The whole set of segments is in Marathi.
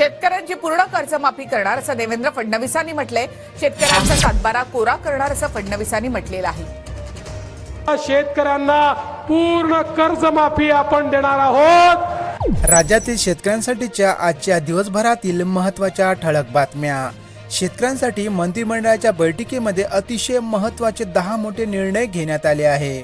शेतकऱ्यांची पूर्ण कर्जमाफी करणार असं देवेंद्र फडणवीसांनी म्हटलंय. शेतकऱ्यांचा सातबारा कोरा करणार असं फडणवीसांनी म्हटलेलं आहे. शेतकऱ्यांना पूर्ण कर्जमाफी आपण देणार आहोत. राज्यातील शेतकऱ्यांसाठीच्या आजच्या दिवसभरातील महत्त्वाच्या ठळक बातम्या. शेतकऱ्यांसाठी मंत्रिमंडळाच्या बैठकीमध्ये अतिशय महत्त्वाचे दहा मोठे निर्णय घेण्यात आले आहे.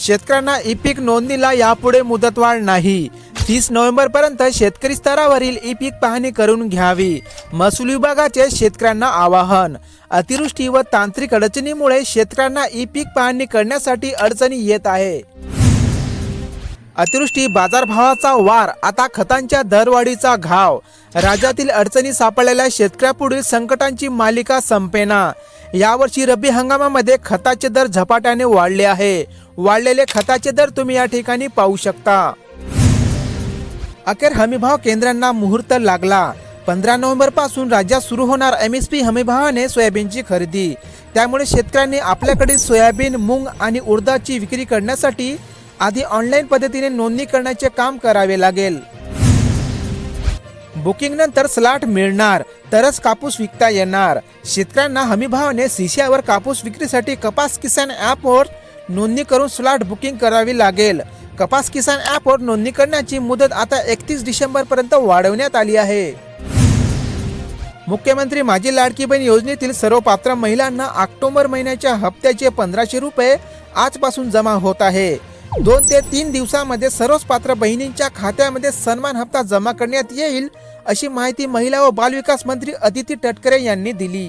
शेतकऱ्यांना ई पीक नोंदणीला यापुढे मुदतवाढ नाही. तीस नोव्हेंबर पर्यंत शेतकरी स्तरावरील ई पीक पाहणी करून घ्यावी. महसूल विभागाचे शेतकऱ्यांना आवाहन. अतिवृष्टी व तांत्रिक अडचणीमुळे शेतकऱ्यांना ई पीक पाहणी करण्यासाठी अडचणी येत आहे. अतिवृष्टी बाजारभावाचा वार आता खतांच्या दरवाढीचा घाव. राज्यातील अडचणी सापडलेल्या शेतकऱ्यापुढील संकटांची मालिका संपेना. यावर्षी रब्बी हंगामामध्ये खताचे दर झपाट्याने वाढले आहे. वाढलेले खताचे दर तुम्ही या ठिकाणी पाहू शकता. अखेर हमीभाव केंद्रांना मुहूर्त लागला. पंधरा नोव्हेंबरपासून राज्यात सुरू होणार एम एस पी हमीभावाने सोयाबीनची खरेदी. त्यामुळे शेतकऱ्यांनी आपल्याकडील सोयाबीन मूग आणि उडदाची विक्री करण्यासाठी आधी ऑनलाईन पद्धतीने नोंदणी करण्याचे काम करावे लागेल. बुकिंग नंतर स्लॉट मिळणार तरच कापूस विकता येणार. शेतकऱ्यांना हमीभावाने सीसीआयवर कापूस विक्रीसाठी कपास किसान ॲपवर नोंदणी करून स्लॉट बुकिंग करावी लागेल. कपास किसान ॲपवर नोंदणी करण्याची मुदत आता एकतीस डिसेंबरपर्यंत वाढवण्यात आली आहे. मुख्यमंत्री माझी लाडकी बहीण योजनेतील सर्व पात्र महिलांना ऑक्टोबर महिन्याच्या हप्त्याचे पंधराशे रुपये आजपासून जमा होत आहे. दोन ते तीन दिवसामध्ये सर्वच पात्र बहिणींच्या खात्यामध्ये सन्मान हप्ता जमा करण्यात येईल अशी माहिती महिला व बालविकास मंत्री अदिती तटकरे यांनी दिली.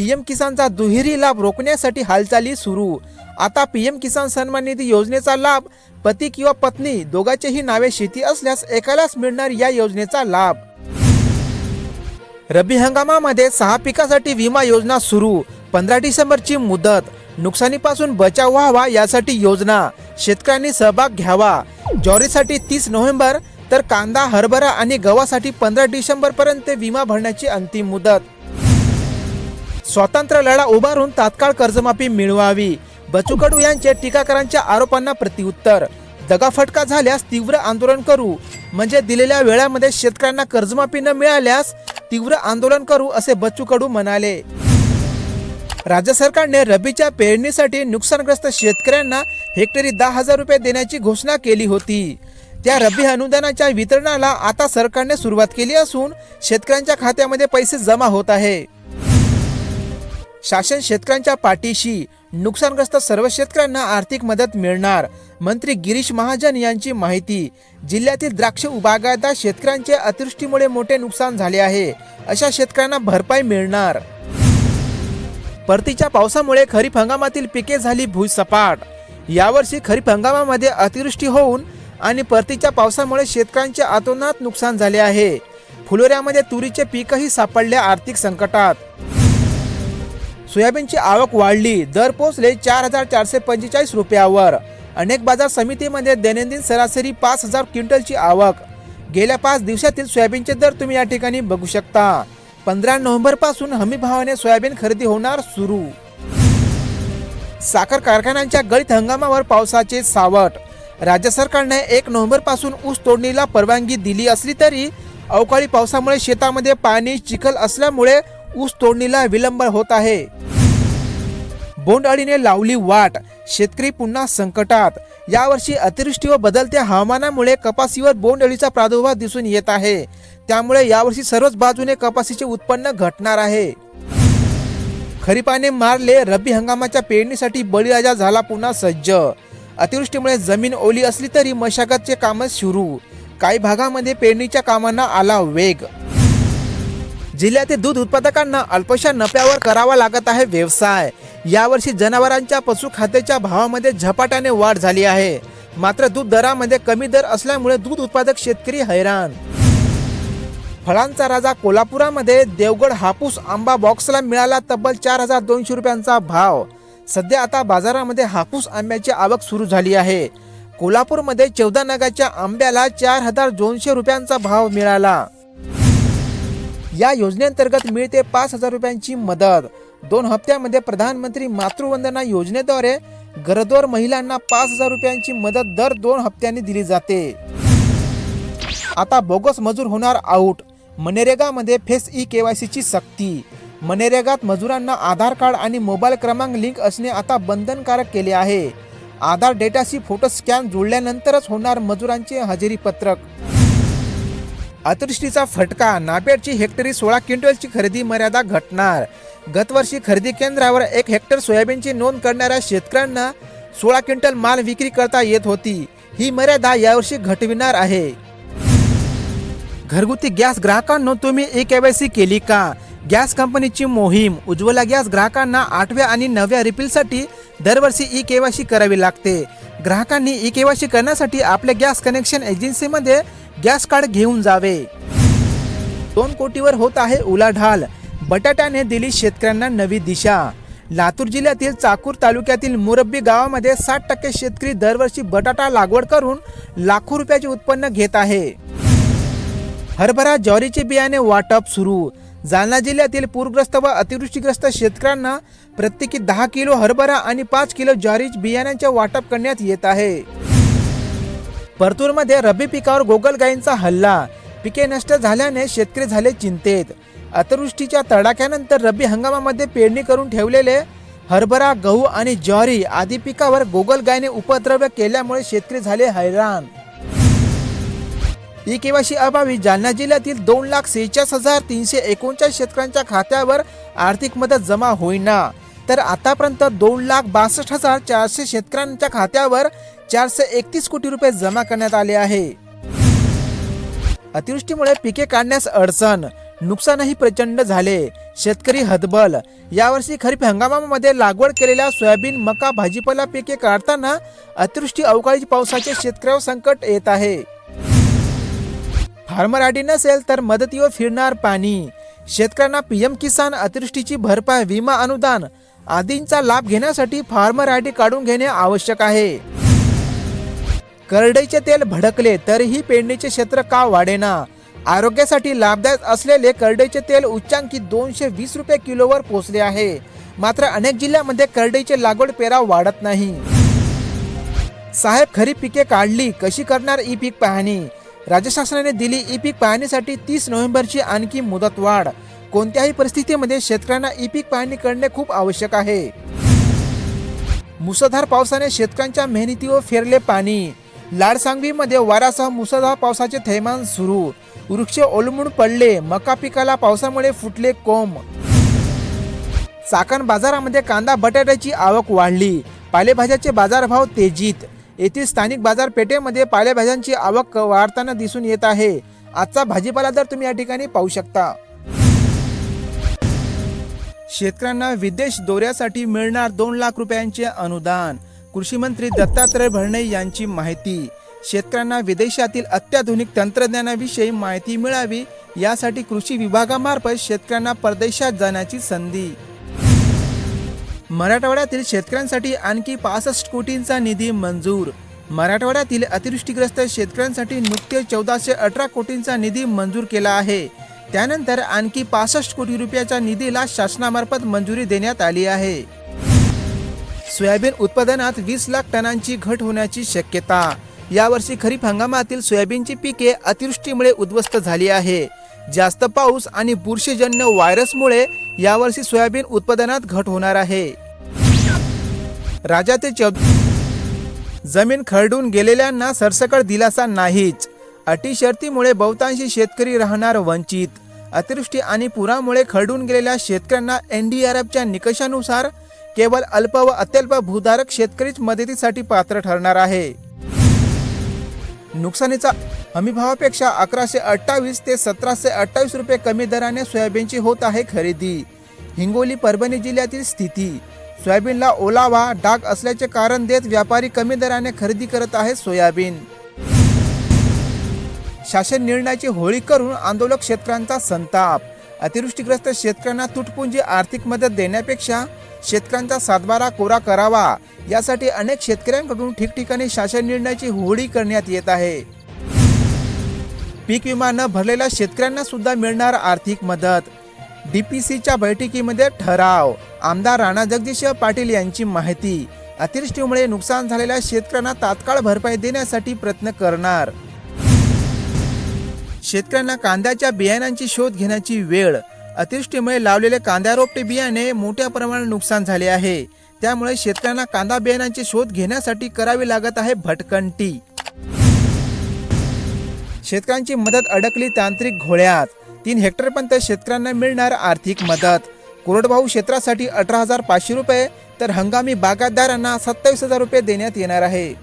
पीएम किसानचा दुहेरी लाभ रोखण्यासाठी हालचाली सुरू. आता पीएम किसान सन्मान निधी योजनेचा लाभ पती किंवा पत्नी दोघांचेही नावे शेती असल्यास एकालाच मिळणार या योजनेचा लाभ. रब्बी हंगामामध्ये सहा पिकासाठी विमा योजना सुरू. पंधरा डिसेंबरची मुदत नुकसानीपासून बचाव व्हावा यासाठी योजना. शेतकऱ्यांनी सहभाग घ्यावा. ज्वारीसाठी तीस नोव्हेंबर तर कांदा हरभरा आणि गव्हासाठी पंधरा डिसेंबर पर्यंत विमा भरण्याची अंतिम मुदत. स्वातंत्र्य लढा उभारून तात्काळ कर्जमाफी मिळवावी. बचूकडू यांचे टीकाकारांच्या आरोपांना प्रतिउत्तर दगाफटका झाल्यास तीव्र आंदोलन करू. म्हणजे दिलेल्या वेळामध्ये शेतकऱ्यांना कर्जमाफी न मिळाल्यास तीव्र आंदोलन करू असे बच्चू कडू म्हणाले. राज्य सरकारने रबीच्या पेरणीसाठी नुकसानग्रस्त शेतकऱ्यांना हेक्टरी दहा हजार रुपये देण्याची घोषणा केली होती. त्या रब्बी अनुदानाच्या वितरणाला आता सरकारने सुरुवात केली असून शेतकऱ्यांच्या खात्यामध्ये पैसे जमा होत आहे. शासन शेतकऱ्यांच्या पाठीशी नुकसानग्रस्त सर्व शेतकऱ्यांना आर्थिक मदत मिळणार. मंत्री गिरीश महाजन यांची माहिती जिल्ह्यातील द्राक्ष बागायतदार शेतकऱ्यांचे अतिवृष्टीमुळे मोठे नुकसान झाले आहे. अशा शेतकऱ्यांना भरपाई मिळणार. परतीच्या पावसामुळे खरीप हंगामातील पिके झाली भूसपाट यावर्षी खरीप हंगामामध्ये अतिवृष्टी होऊन आणि परतीच्या पावसामुळे शेतकऱ्यांचे अतोनात नुकसान झाले आहे. फुलोऱ्यामध्ये तुरीचे पीकही सापडले आर्थिक संकटात. सोयाबीनची आवक वाढली. दर पोचले चार हजार चारशे पंचेचाळीस रुपयावर. अनेक बाजार समितीमध्ये दैनंदिन सरासरी पाच हजार क्विंटलची आवक. गेल्या पाच दिवसातील सोयाबीनचे दर तुम्ही या ठिकाणी बघू शकता. पंधरा नोव्हेंबरपासून हमी भावाने सोयाबीन खरेदी होणार सुरू. साखर कारखान्यांच्या गळीत हंगामावर पावसाचे सावट. राज्य सरकारने एक नोव्हेंबरपासून ऊस तोडणीला परवानगी दिली असली तरी अवकाळी पावसामुळे शेतामध्ये पाणी चिखल असल्यामुळे ऊस तोडणीला विलंब होत आहे. बोंडअळीने लावली वाट शेतकरी पुन्हा संकटात. यावर्षी अतिवृष्टी व बदलत्या हवामानामुळे कपासीवर बोंडअळीचा प्रादुर्भाव दिसून येत आहे. त्यामुळे यावर्षी सर्वच बाजूने कपाशीचे उत्पन्न घटणार आहे. खरीपाने मारले रब्बी हंगामाच्या पेरणीसाठी बळीराजा झाला पुन्हा सज्ज. अतिवृष्टीमुळे जमीन ओली असली तरी मशागतचे काम सुरू. काही भागामध्ये पेरणीच्या कामांना आला वेग. जिल्ह्यातील दूध उत्पादकांना अल्पशा नफ्यावर करावा लागत आहे व्यवसाय. यावर्षी जनावरांच्या पशुखाद्याच्या भावामध्ये झपाट्याने वाढ झाली आहे. मात्र दूध दरामध्ये कमी दर असल्यामुळे दूध उत्पादक शेतकरी हैराण. फळांचा राजा कोल्हापुरामध्ये देवगड हापूस आंबा बॉक्सला मिळाला तब्बल चार हजार दोनशे रुपयांचा भाव. सध्या आता बाजारामध्ये हापूस आंब्याची आवक सुरू झाली आहे. कोल्हापूरमध्ये चौदा नगाच्या आंब्याला चार हजार दोनशे रुपयांचा भाव मिळाला. या योजनेअंतर्गत मिळते पाच हजार रुपयांची मदत. दोन हप्त्यामध्ये प्रधानमंत्री मातृवंदना योजनेद्वारे गरजवर महिलांना पाच हजार रुपयांची मदत दर दोन हप्त्यांनी दिली जाते. आता बोगस मजूर होणार आऊट मनरेगामध्ये फेस ई के वाय सीची सक्ती. मनरेगात मजुरांना आधार कार्ड आणि मोबाईल क्रमांक लिंक असणे आता बंधनकारक केले आहे. आधार डेटाशी फोटो स्कॅन जोडल्यानंतरच होणार मजुरांचे हजेरी पत्रक अतिवृष्टीचा फटका नापेडची हेक्टरी सोळा क्विंटलची खरेदी मर्यादा घटणार. गतवर्षी खरेदी केंद्रावर एक हेक्टर सोयाबीनची नोंद करणाऱ्या शेतकऱ्यांना सोळा क्विंटल माल विक्री करता येत होती. ही मर्यादा यावर्षी घटविणार आहे. घरगुती गॅस ग्राहकांनो तुम्ही ई केवायसी केली का? गॅस कंपनीची मोहीम उज्ज्वला गॅस ग्राहकांना आठव्या आणि नवव्या रिफिलसाठी दरवर्षी ई केवायसी करावी लागते. ग्राहकांनी ई केवायसी करण्यासाठी आपले गॅस कनेक्शन एजन्सीमध्ये गॅस कार्ड घेऊन जावे. दोन कोटीवर होत आहे उलाढाल. बटाट्याने दिली शेतकऱ्यांना नवी दिशा. लातूर जिल्ह्यातील चाकूर तालुक्यातील मुरब्बी गावामध्ये साठ टक्के शेतकरी दरवर्षी बटाटा लागवड करून लाखो रुपयाचे उत्पन्न घेत आहे. हरभरा ज्वारीचे बियाणे वाटप सुरू. जालना जिल्ह्यातील पूरग्रस्त व अतिवृष्टीग्रस्त शेतकऱ्यांना प्रत्येकी दहा किलो हरभरा आणि पाच किलो ज्वारी बियाण्यांचे वाटप करण्यात येत आहे. परतूरमध्ये रब्बी पिकावर गोगलगायींचा हल्ला. पिके नष्ट झाल्याने शेतकरी झाले चिंतेत. अतिवृष्टीच्या तडाख्यानंतर रब्बी हंगामामध्ये पेरणी करून ठेवलेले हरभरा गहू आणि ज्वारी आदी पिकावर गोगलगायीने उपद्रव्य केल्यामुळे शेतकरी झाले हैराण. ई केवायसी अभावी जालना जिल्ह्यातील दोन लाख सेहेचाळीस हजार तीनशे एकोणचाळीस शेतकऱ्यांच्या खात्यावर आर्थिक मदत जमा होईना. तर आतापर्यंत दोन लाख बासष्ट हजार चारशे शेतकऱ्यांच्या खात्यावर चारशे एकतीस कोटी रुपये जमा करण्यात आले आहे. अतिवृष्टीमुळे पिके काढण्यास अडचण नुकसानही प्रचंड झाले. शेतकरी हतबल यावर्षी खरीप हंगामामध्ये लागवड केलेल्या सोयाबीन मका भाजीपाला पिके काढताना अतिवृष्टी अवकाळी पावसाचे शेतकऱ्यावर संकट येत आहे. फार्मर आडी नसेल तर मदतीवर फिरणार पाणी. शेतकऱ्यांना पीएम किसान अतिवृष्टीची भरपाई विमा अनुदान आदींचा लाभ घेण्यासाठी फार्मर आयडी काढून घेणे आवश्यक आहे. करडईचे तेल भडकले तरीही पेरणीचे क्षेत्र का वाढेना? आरोग्यासाठी लाभदायक असलेले करडईचे तेल उच्चांकी दोनशे वीस रुपये किलोवर पोहोचले आहे. मात्र अनेक जिल्ह्यामध्ये करडईचे लागवड पेरा वाढत नाही. साहेब खरीप पिके काढली कशी करणार ई पीक पाहणी? राज्य शासनाने दिली ई पीक पाहणीसाठी तीस नोव्हेंबरची आणखी मुदतवाढ कोणत्याही परिस्थितीमध्ये शेतकऱ्यांना ई पीक पाहणी करणे खूप आवश्यक आहे. मुसळधार पावसाने शेतकऱ्यांच्या मेहनतीवर फेरले पाणी. लाडसांगवीमध्ये वाऱ्यासह मुसळधार पावसाचे थैमान सुरू. वृक्ष ओलमून पडले. मका पिकाला पावसामुळे फुटले कोंब. चाकण बाजारामध्ये कांदा बटाट्याची आवक वाढली. पालेभाज्याचे बाजारभाव तेजीत. येथील स्थानिक बाजारपेठेमध्ये पालेभाज्यांची आवक वाढताना दिसून येत आहे. आजचा भाजीपाला दर तुम्ही या ठिकाणी पाहू शकता. शेतकऱ्यांना विदेश दौऱ्यासाठी मिळणार दोन लाख रुपयांचे अनुदान. कृषी मंत्री दत्तात्रय भरणे यांची माहिती. शेतकऱ्यांना विदेशातील अत्याधुनिक तंत्रज्ञानाविषयी माहिती मिळावी यासाठी कृषी विभागामार्फत शेतकऱ्यांना परदेशात जाण्याची संधी. मराठवाड्यातील शेतकऱ्यांसाठी आणखी पासष्ट कोटींचा निधी मंजूर. मराठवाड्यातील अतिवृष्टीग्रस्त शेतकऱ्यांसाठी नुकते चौदाशे अठरा कोटींचा निधी मंजूर केला आहे. त्यानंतर आणखी पासष्ट कोटी रुपयाच्या निधीला शासनामार्फत मंजुरी देण्यात आली आहे. सोयाबीन उत्पादनात वीस लाख टनांची घट होण्याची शक्यता. यावर्षी खरीप हंगामातील सोयाबीनची पिके अतिवृष्टीमुळे उद्ध्वस्त झाली आहे. जास्त पाऊस आणि बुरशीजन्य व्हायरसमुळे यावर्षी सोयाबीन उत्पादनात घट होणार आहे. राज्यातील चौ जमीन खरडून गेलेल्यांना सरसकट दिलासा नाहीच. अटी शर्तीमुळे बहुतांशी शेतकरी राहणार वंचित. अतिवृष्टी आणि पुरामुळे खरडून गेलेल्या शेतकऱ्यांना एनडीआरएफच्या निकषानुसार केवळ अल्प व अत्यल्प भूधारक शेतकरीच मदतीसाठी पात्र ठरणार आहे. नुकसानीचा हमीभावापेक्षा अकराशे अठ्ठावीस ते सतराशे अठ्ठावीस रुपये कमी दराने सोयाबीनची होत आहे खरेदी. हिंगोली परभणी जिल्ह्यातील स्थिती. सोयाबीनला ओलावा डाग असल्याचे कारण देत व्यापारी कमी दराने खरेदी करत आहेत सोयाबीन. शासन निर्णयाची होळी करून आंदोलक शेतकऱ्यांचा संताप. अतिवृष्टीग्रस्त शेतकऱ्यांना तुटपुंजी आर्थिक मदत देण्यापेक्षा शेतकऱ्यांचा सातबारा कोरा करावा. यासाठी अनेक शेतकऱ्यांकडून ठिकठिकाणी शासन निर्णयाची होळी करण्यात येत आहे. पीक विमा न भरलेल्या शेतकऱ्यांना सुद्धा मिळणार आर्थिक मदत. डीपीसीच्या बैठकीमध्ये ठराव. आमदार राणा जगदीश पाटील यांची माहिती. अतिवृष्टीमुळे नुकसान झालेल्या शेतकऱ्यांना तात्काळ भरपाई देण्यासाठी प्रयत्न करणार. शेतकऱ्यांना कांद्याच्या बियाणांची शोध घेण्याची वेळ. अतिवृष्टीमुळे लावलेले कांदा रोपटे बियाणे मोठ्या प्रमाणात नुकसान झाले आहे. त्यामुळे शेतकऱ्यांना कांदा बियाणांची शोध घेण्यासाठी करावी लागत आहे भटकंटी. शेतकऱ्यांची मदत अडकली तांत्रिक घोळ्यात. तीन हेक्टरपर्यंत शेतकऱ्यांना मिळणार आर्थिक मदत. कोरडवाहू क्षेत्रासाठी अठरा हजार पाचशे रुपये तर हंगामी बागायतदारांना सत्तावीस हजार रुपये देण्यात येणार आहे.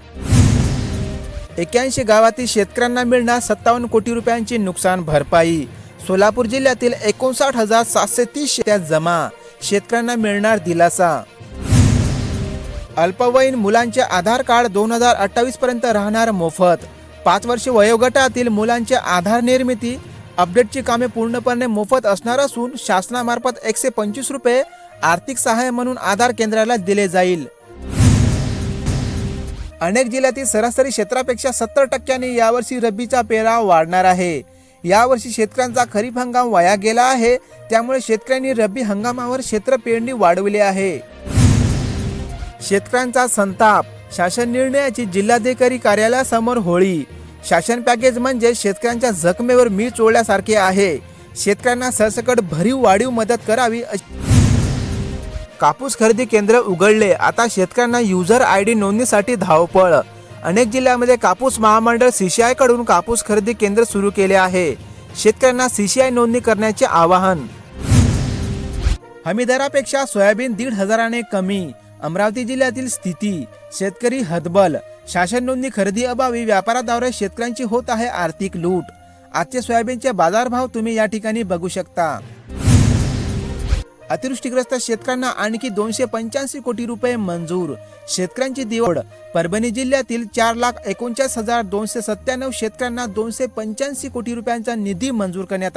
एक्याऐंशी गावातील शेतकऱ्यांना मिळणार सत्तावन्न कोटी रुपयांची नुकसान भरपाई. सोलापूर जिल्ह्यातील एकोणसाठ हजार सातशे तीस शेत्या जमा. शेतकऱ्यांना मिळणार दिलासा. अल्पवयीन मुलांचे आधार कार्ड दोन हजार अठ्ठावीस पर्यंत राहणार मोफत. पाच वर्ष वयोगटातील मुलांचे आधार निर्मिती अपडेटची कामे पूर्णपणे मोफत असणार असून शासनामार्फत एकशे पंचवीस रुपये आर्थिक सहाय्य म्हणून आधार केंद्राला दिले जाईल. अनेक जिल्ह्यातील सरासरी क्षेत्रापेक्षा सत्तर टक्क्यांनी यावर्षी रब्बीचा पेराव वाढणार आहे. यावर्षी शेतकऱ्यांचा खरीप हंगाम वाया गेला आहे. त्यामुळे शेतकऱ्यांनी रब्बी हंगामावर क्षेत्र पेरणी वाढविली आहे. शेतकऱ्यांचा संताप शासन निर्णयाची जिल्हाधिकारी कार्यालयासमोर होळी. शासन पॅकेज म्हणजे शेतकऱ्यांच्या जखमेवर मी चोळल्यासारखे आहे. शेतकऱ्यांना सरसकट भरीव वाढीव मदत करावी अशी- कापूस खरेदी केंद्र उघडले. आता शेतकऱ्यांना युजर आय डी नोंदणीसाठी धावपळ. अनेक जिल्ह्यामध्ये कापूस महामंडळ सीसीआयकडून कापूस खरेदी केंद्र सुरू केले आहे. शेतकऱ्यांना सीसीआय नोंदणी करण्याचे आवाहन. हमीदरापेक्षा सोयाबीन दीड हजाराने कमी. अमरावती जिल्ह्यातील स्थिती शेतकरी हतबल. शासन नोंदणी खरेदी अभावी व्यापाराद्वारे शेतकऱ्यांची होत आहे आर्थिक लूट. आजचे सोयाबीनचे बाजारभाव तुम्ही या ठिकाणी बघू शकता. अतिवृष्टीग्रस्त शेतकऱ्यांना आणखी दोनशे पंच्याऐंशी कोटी रुपये मंजूर. शेतकऱ्यांची दिवड परभणी जिल्ह्यातील चार लाख एकोणचाळीस हजार दोनशे सत्त्याण्णव शेतकऱ्यांना दोनशे पंच्याऐंशी कोटी रुपयांचा निधी मंजूर करण्यात आला.